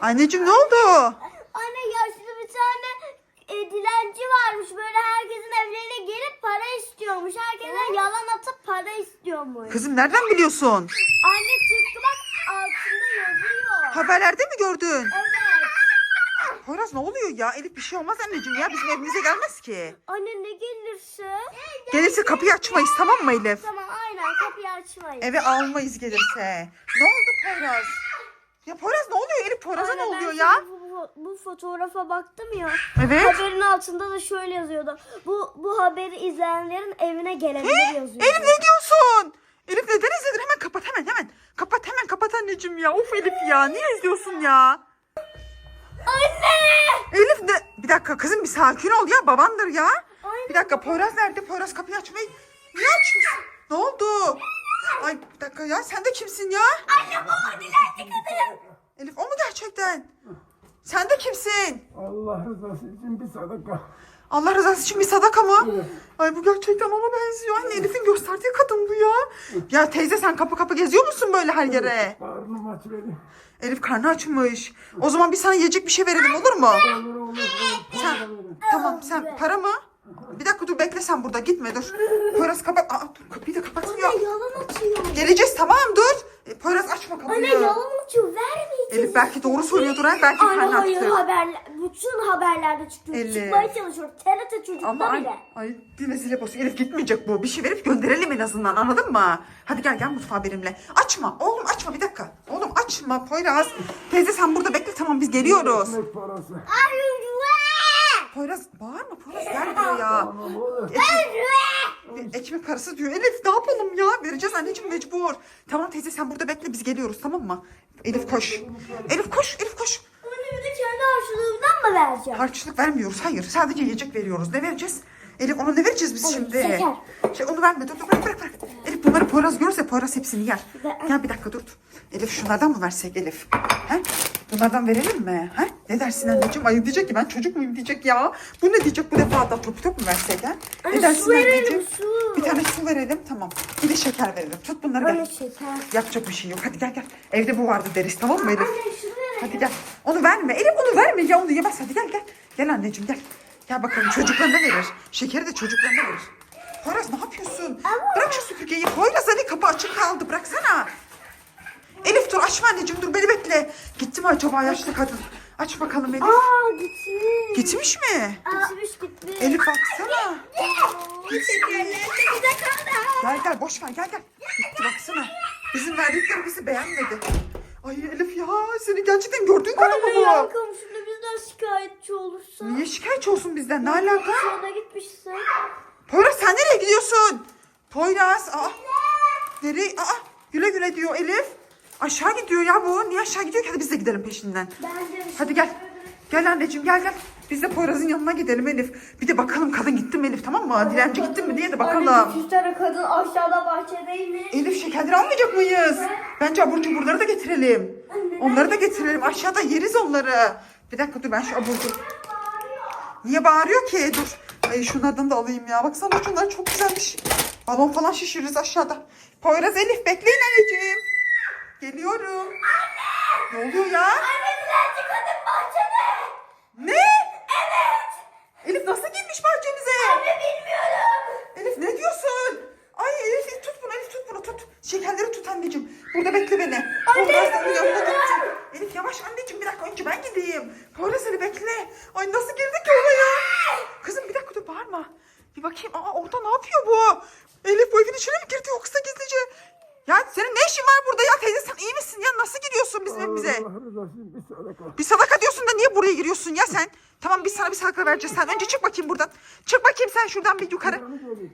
Anneciğim ne oldu? Anne yaşlı bir tane e, dilenci varmış. Böyle herkesin evlerine gelip para istiyormuş. Herkese yalan atıp para istiyormuş. Kızım nereden biliyorsun? Anne tıpkı bak altında yazıyor. Haberlerde mi gördün? Evet. Poyraz ne oluyor ya? Elif bir şey olmaz anneciğim ya. Bizim evimize gelmez ki. Anne ne gelirse? Gelirse kapıyı açmayız tamam mı Elif? Tamam aynen kapıyı açmayın. Eve almayız gelirse. Ne oldu Poyraz? Ya Poyraz ne oluyor Elif? Poyraz'a ne Anne, ben oluyor ya? Bu, bu fotoğrafa baktım ya. Evet. Haberin altında da şöyle yazıyordu. Bu bu haberi izleyenlerin evine gelebilir yazıyordu. Elif ne diyorsun? Elif neden izledin? Hemen kapat hemen hemen. Kapat hemen kapat anneciğim ya. Of Elif ya. Niye izliyorsun ya? Anne! Elif ne? Bir dakika kızım bir sakin ol ya. Babandır ya. Bir dakika Poyraz nerede? Poyraz kapıyı açmayı. Niye açıyorsun? Ne oldu? Ay bir dakika ya. Sen de kimsin ya? Anne bu dilenci kadın. Elif o mu gerçekten? Sen de kimsin? Allah rızası için bir sadaka. Allah rızası için bir sadaka mı? Evet. Ay bu gerçekten ona benziyor. Anne Elif'in gösterdiği kadın bu ya. Ya teyze sen kapı kapı geziyor musun böyle her yere? Karnım aç benim. Elif karnı açmış. O zaman bir sana yiyecek bir şey verelim olur mu? Olur olur olur. Sen, tamam sen para mı? Bir dakika dur bekle sen burada gitme dur. Poyraz kapat. Aa, dur kapıyı da kapatmıyor. Anne yalan atıyor. Geleceğiz tamam dur. E, Poyraz açma Anne kapıyı. yalan atıyor. Vermeyeceğiz. Elif belki doğru söylüyordur ha. Belki Anne hayır açtı. haberler. Bütün haberlerde çıkıyor. Elif. Çıkmaya çalışıyor. TRT çocukta Ama ay, bile. ay dile zile basıyor. Elif gitmeyecek bu. Bir şey verip gönderelim en azından anladın mı? Hadi gel gel mutfağa benimle. Açma oğlum açma bir dakika. Oğlum açma Poyraz. Teyze sen burada bekle tamam biz geliyoruz. Ekmek parası. Poyraz bağırma Poyraz gel buraya. Tamam olur. Bir ekmek parası diyor. Elif ne yapalım ya? Vereceğiz anneciğim mecbur. Tamam teyze sen burada bekle biz geliyoruz tamam mı? Elif koş. Elif koş Elif koş. Bir de kendi harçlığımdan mı vereceğim? Harçlık vermiyoruz. Hayır. Sadece yiyecek veriyoruz. Ne vereceğiz? Elif ona ne vereceğiz biz Hayır, şimdi? şeker. Şey, onu verme. Dur dur bırak bırak bırak. Elif bunları Poyraz görürse Poyraz hepsini yer. Ben- Gel bir dakika dur. Elif şunlardan mı versek Elif? He? Bunlardan verelim mi? He? Ne dersin anneciğim? Ay diyecek ki ben çocuk muyum diyecek ya. Bu ne diyecek bu defa da top top mu versek ha? Anne, Ne dersin su verelim, anneciğim? su. Bir tane su verelim tamam. Bir de şeker verelim. Tut bunları Anne gel. şeker. Yapacak bir şey yok. Hadi gel gel. Evde bu vardı deriz tamam mı Elif? Anne şunu verelim. Hadi gel. Onu verme. Elif onu verme ya onu yemez. Hadi gel gel. Gel anneciğim gel. Gel bakalım çocuklarına verir. Şekeri de çocuklarına verir. Poyraz ne yapıyorsun? Bırak şu süpürgeyi. Poyraz hani kapı açık kaldı. Bıraksana. Elif dur açma anneciğim dur beni bekle. Gitti mi acaba yaşlı kadın? Aç bakalım Elif. Aa gitmiş. Gitmiş mi? Gitmiş gitmiş. Elif baksana. Gel gel boş ver gel gel. Gitti baksana. Bizim verdiklerimizi beğenmedi. Ay Elif ya seni gerçekten gördüğün kadar mı bu? komşumda bizden şikayetçi olursa. Niye şikayetçi olsun bizden? Ne alaka? Sonra gitmişsin. Poyraz sen nereye gidiyorsun? Poyraz. Aa. Nereye? Aa. Güle güle diyor Elif. Aşağı gidiyor ya bu. Niye aşağı gidiyor ki? Hadi biz de gidelim peşinden. Bence Hadi gel. Gel anneciğim gel gel. Biz de Poyraz'ın yanına gidelim Elif. Bir de bakalım kadın gitti mi Elif tamam mı? Dilenci gitti mi diye de bakalım. Bir tane kadın aşağıda bahçedeymiş. Elif şekerleri almayacak mıyız? Bence abur cuburları da getirelim. Onları da getirelim. Aşağıda yeriz onları. Bir dakika dur ben şu abur cubur. Niye bağırıyor ki? Dur. Ay şunlardan da alayım ya. Baksana şunlar çok güzelmiş. Balon falan şişiririz aşağıda. Poyraz Elif bekleyin anneciğim. Ne oluyor ya? Anne dilenci kadın bahçede. Ne? Evet. Elif nasıl girmiş bahçemize? Anne bilmiyorum. Elif ne diyorsun? Ay Elif tut bunu Elif tut bunu tut. Şekerleri tut anneciğim. Burada bekle beni. Senin gideceğim. Elif yavaş anneciğim bir dakika önce ben gideyim. Poyraz seni bekle. Ay nasıl girdik ki oraya? Kızım bir dakika dur bağırma. Bir bakayım. Aa orada ne yapıyor bu? Elif bu evin içine mi girdi yoksa gizlice? Ya senin ne işin var burada ya teyze sen iyi misin ya? Nasıl giriyorsun bizim evimize? Allah rızası için bir sadaka. Bir sadaka diyorsun da niye buraya giriyorsun ya sen? Tamam biz sana bir sadaka vereceğiz. Sen önce çık bakayım buradan. Çık bakayım sen şuradan bir yukarı.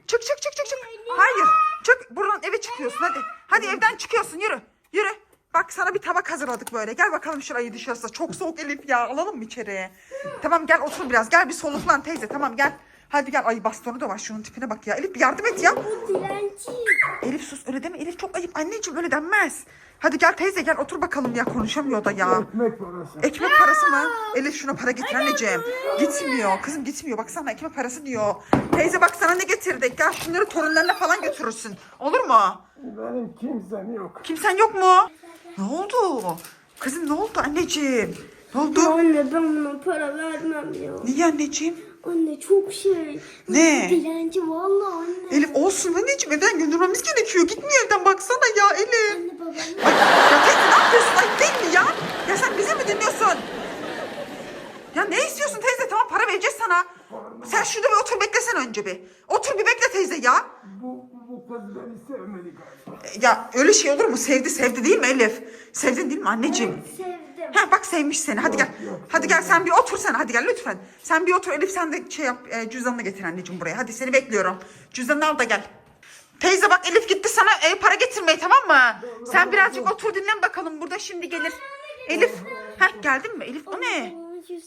Çık çık çık çık çık. Hayır. Çık buradan eve çıkıyorsun hadi. Hadi evden çıkıyorsun yürü. Yürü. Bak sana bir tabak hazırladık böyle. Gel bakalım şurayı dışarısı. Çok soğuk Elif ya. Alalım mı içeriye? Tamam gel otur biraz. Gel bir soluklan teyze. Tamam gel. Hadi gel. Ay bastonu da var. Şunun tipine bak ya. Elif bir yardım et ya. Bu dilenci. Elif sus öyle deme. Elif çok ayıp. Anneciğim öyle denmez. Hadi gel teyze gel otur bakalım ya. Konuşamıyor da ya. Ekmek parası. Ekmek parası mı? Elif şuna para getir anneciğim. Gitmiyor. Kızım gitmiyor. Baksana ekmek parası diyor. Teyze bak sana ne getirdik. Gel şunları torunlarına falan götürürsün. Olur mu? Benim kimsem yok. Kimsen yok mu? Ne oldu? Kızım ne oldu anneciğim? Ne oldu? Anne ben buna para vermem ya. Niye anneciğim? Anne çok şey. Ne? Dilenci vallahi anne. Elif olsun anneciğim evden göndermemiz gerekiyor. Gitmiyor evden baksana ya Elif. Anne babam. Ay, ya teyze ne yapıyorsun? Ay değil mi ya? Ya sen bizi mi dinliyorsun? Ya ne istiyorsun teyze? Tamam para vereceğiz sana. Sen şurada bir otur beklesen önce bir. Otur bir bekle teyze ya. Bu, bu kız beni sevmedi galiba. Ya öyle şey olur mu? Sevdi sevdi değil mi Elif? Sevdin değil mi anneciğim? Sevdim. Ha bak sevmiş seni. Hadi gel. Hadi gel sen bir otur sen. Hadi gel lütfen. Sen bir otur Elif sen de şey yap e, cüzdanını getir anneciğim buraya. Hadi seni bekliyorum. Cüzdanını al da gel. Teyze bak Elif gitti sana e, para getirmeye tamam mı? Sen birazcık otur dinlen bakalım. Burada şimdi gelir. Elif. Ha geldin mi? Elif o ne?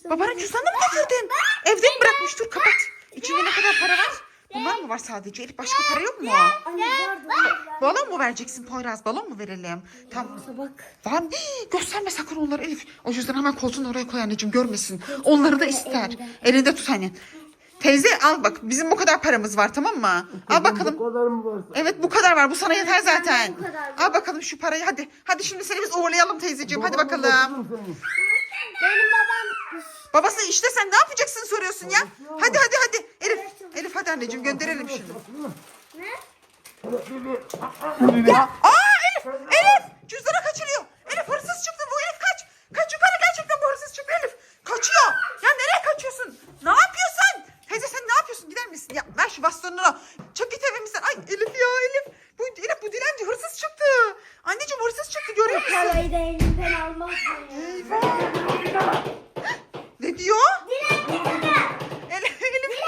Babanın cüzdanını mı getirdin? Evde mi bırakmış? Dur kapat. İçinde ne kadar para var? Bunlar mı var sadece? Elif başka para yok mu? Anne vardı. var. Balon mu vereceksin Poyraz? Balon mu verelim? Tamam. Bak. Var mı? Hii, gösterme sakın onları Elif. O yüzden hemen koltuğun oraya koy anneciğim görmesin. Onları da ister. Elinde tut anne. Teyze al bak bizim bu kadar paramız var tamam mı? Al bakalım. Bu kadar mı varsa? Evet bu kadar var bu sana yeter zaten. Bu kadar. Al bakalım şu parayı hadi. Hadi şimdi seni biz uğurlayalım teyzeciğim hadi Babamla bakalım. Benim babam Babası işte sen ne yapacaksın soruyorsun ya. Hadi hadi hadi. Elif, hadi anneciğim gönderelim şimdi. ne? Bir- Aa Elif! Elif! Cüzdanı kaçırıyor. Elif hırsız çıktı bu Elif kaç. Kaç yukarı gerçekten bu hırsız çıktı Elif. Kaçıyor. Ya nereye kaçıyorsun? Ne yapıyorsun? Teyze sen ne yapıyorsun? Gider misin? Ya ver şu bastonunu. Çık git evimizden. Ay Elif ya Elif. Bu Elif bu dilenci hırsız çıktı. Anneciğim hırsız çıktı görüyor musun? Parayı da elimden almaz. Eyvah. Ne diyor? Elif, Elif,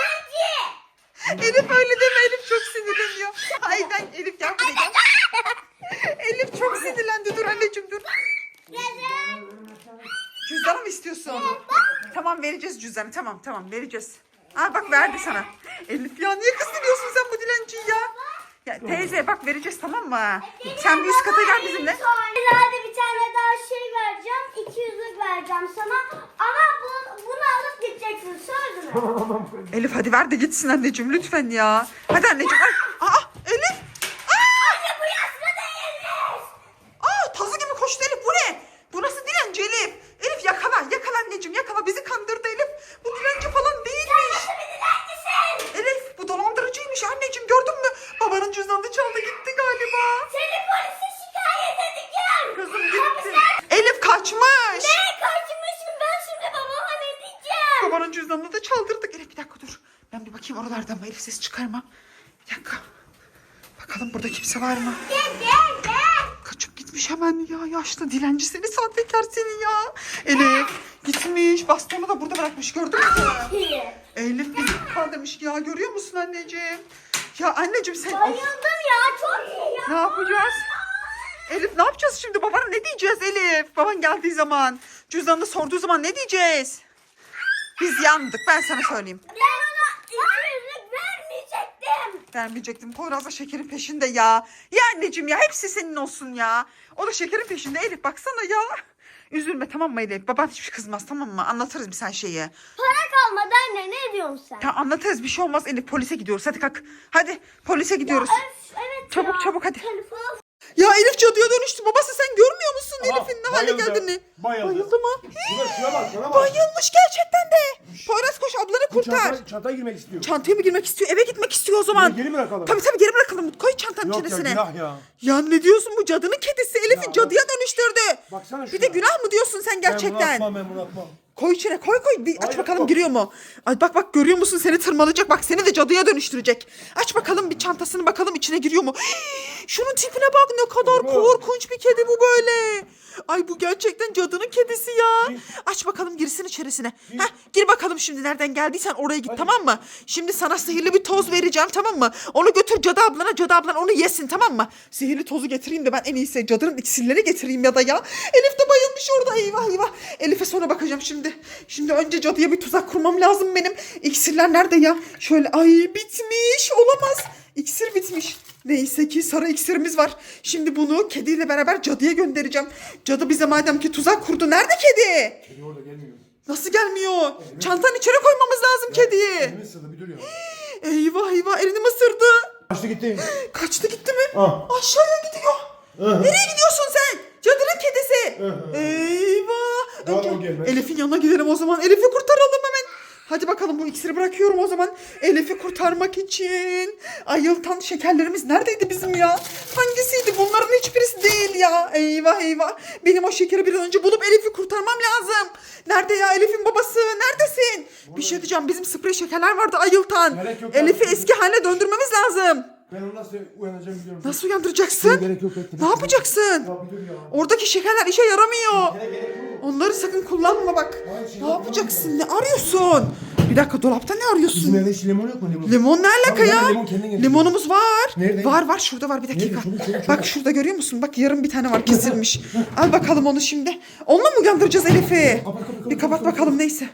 Elif öyle deme Elif çok sinirleniyor. Ay ben Elif gel buraya gel. Elif çok sinirlendi dur anneciğim dur. Cüzdanı mı istiyorsun? Tamam vereceğiz cüzdanı tamam tamam vereceğiz. Aa bak verdi sana. Elif ya niye kızdırıyorsun sen bu dilenciyi ya? Ya teyze bak vereceğiz tamam mı? Sen bir üst kata gel bizimle. Ileride bir tane daha şey vereceğim. 200'lük vereceğim sana. Ama bu, bunu alıp gideceksin. Söz mü? Elif hadi ver de gitsin anneciğim lütfen ya. Hadi anneciğim. Ay, aa Elif. Aa, Anne bu yaşlı değilmiş. aa tazı gibi koştu Elif bu ne? Bu nasıl dilenci Elif? Elif yakala yakala anneciğim yakala bizi kandırdı Elif. Bu dilenci falan değilmiş. Nasıl bir dilencisin? Elif bu dolandırıcıymış anneciğim gördün mü? Babanın cüzdanını çaldı gitti galiba. Seni polise şikayet edeceğim. Kızım gitti. Elif kaçmış. Ne kaçmışım ben şimdi babama ne diyeceğim? Babanın cüzdanını da çaldırdık. Elif bir dakika dur. Ben bir bakayım oralarda mı? Elif ses çıkarma. Bir dakika. Bakalım burada kimse var mı? Gel gel gel. Kaçıp gitmiş hemen ya. Yaşlı dilenci seni sahtekar seni ya. Elif gitmiş. Bastonu da burada bırakmış gördün mü? Elif bizi kandırmış ya. Görüyor musun anneciğim? Ya anneciğim sen... Bayıldım ya çok iyi ya. ne yapacağız? Elif ne yapacağız şimdi? Babana ne diyeceğiz Elif? Baban geldiği zaman, cüzdanını sorduğu zaman ne diyeceğiz? Biz yandık ben sana söyleyeyim. Ben ona 200'lük vermeyecektim. Vermeyecektim. Poyraz da şekerin peşinde ya. Ya anneciğim ya hepsi senin olsun ya. O da şekerin peşinde Elif baksana ya. Üzülme tamam mı Elif? Baban hiçbir şey kızmaz tamam mı? Anlatırız bir sen şeyi. Para kalmadı anne ne diyorsun sen? Tamam anlatırız bir şey olmaz Elif. Polise gidiyoruz hadi kalk. Hadi polise gidiyoruz. Öf, evet Çabuk, ya. çabuk, hadi. Telefon. Ya Elif cadıya dönüştü. Babası sen görmüyor musun Elif'in ne hale bayıldı. geldiğini? Bayıldı. Bayıldı mı? Şuna, şuna bak şuna bak. Bayılmış gerçekten de. Poyraz koş ablanı Bu kurtar. çanta, çantaya girmek istiyor. Çantaya mı girmek istiyor? Eve gitmek istiyor o zaman. Bunu geri bırakalım. Tabii tabii geri bırakalım. Koy çantanın Yok ya içerisine. günah ya. Ya ne diyorsun bu cadının kedisi Elif'i Ya, cadıya dönüştürdü. Baksana Bir de şuna. günah mı diyorsun sen Ben bunu gerçekten? atmam ben bunu atmam. Koy içine koy koy bir aç Hayır, bakalım yok. giriyor mu? Ay bak bak görüyor musun seni tırmalayacak bak seni de cadıya dönüştürecek. Aç bakalım bir çantasını bakalım içine giriyor mu? Şunun tipine bak ne kadar korkunç bir kedi bu böyle. Ay bu gerçekten cadının kedisi ya. Aç bakalım girsin içerisine. Heh, gir bakalım şimdi nereden geldiysen oraya git tamam mı? Şimdi sana sihirli bir toz vereceğim tamam mı? Onu götür cadı ablana cadı ablan onu yesin tamam mı? Sihirli tozu getireyim de ben en iyisi cadının iksirleri getireyim ya da ya. Elif de bayılmış orada eyvah eyvah. Elif'e sonra bakacağım şimdi. Şimdi önce cadıya bir tuzak kurmam lazım benim. İksirler nerede ya? Şöyle ay bitmiş olamaz. İksir bitmiş. Neyse ki sarı iksirimiz var. Şimdi bunu kediyle beraber cadıya göndereceğim. Cadı bize madem ki tuzak kurdu. Nerede kedi? Kedi orada gelmiyor. Nasıl gelmiyor? Çantanın içine koymamız lazım kediyi. Elimi ısırdı bir dur ya. Eyvah eyvah elini mi ısırdı? Kaçtı gitti. Kaçtı gitti mi? Ah. Aşağıya gidiyor. Nereye gidiyorsun sen? Cadının kedisi. Eyvah. Önce. Elif'in yanına gidelim o zaman. Elif'i kurtaralım hemen. Hadi bakalım bu iksiri bırakıyorum o zaman. Elif'i kurtarmak için. Ayıltan şekerlerimiz neredeydi bizim ya? Hangisiydi? Bunların hiçbirisi değil ya. Eyvah eyvah. Benim o şekeri bir an önce bulup Elif'i kurtarmam lazım. Nerede ya Elif'in babası? Neredesin? Bir şey diyeceğim. Bizim sprey şekerler vardı ayıltan. Elif'i eski haline döndürmemiz lazım. Ben onu nasıl uyanacağım biliyorum. Nasıl uyandıracaksın? Gerek yok, Ne yapacaksın? Ya. Oradaki şekerler işe yaramıyor. Gerek gerek yok. Onları sakın kullanma bak. Hayır, şey Ne yapacaksın? Ne arıyorsun? Bir dakika dolapta ne Bizim arıyorsun? evde hiç limon yok mu limon? Limon ne alaka Tamam, ya? limon kendin getir. Limonumuz var. Nerede? Var var şurada var bir dakika. Nerede? Çabuk, çabuk, Bak şurada görüyor musun? Bak yarım bir tane var kesilmiş. Al bakalım onu şimdi. Onunla mı uyandıracağız Elif'i? Kapat, kapat, kapat, Bir kapat kapat, bakalım neyse.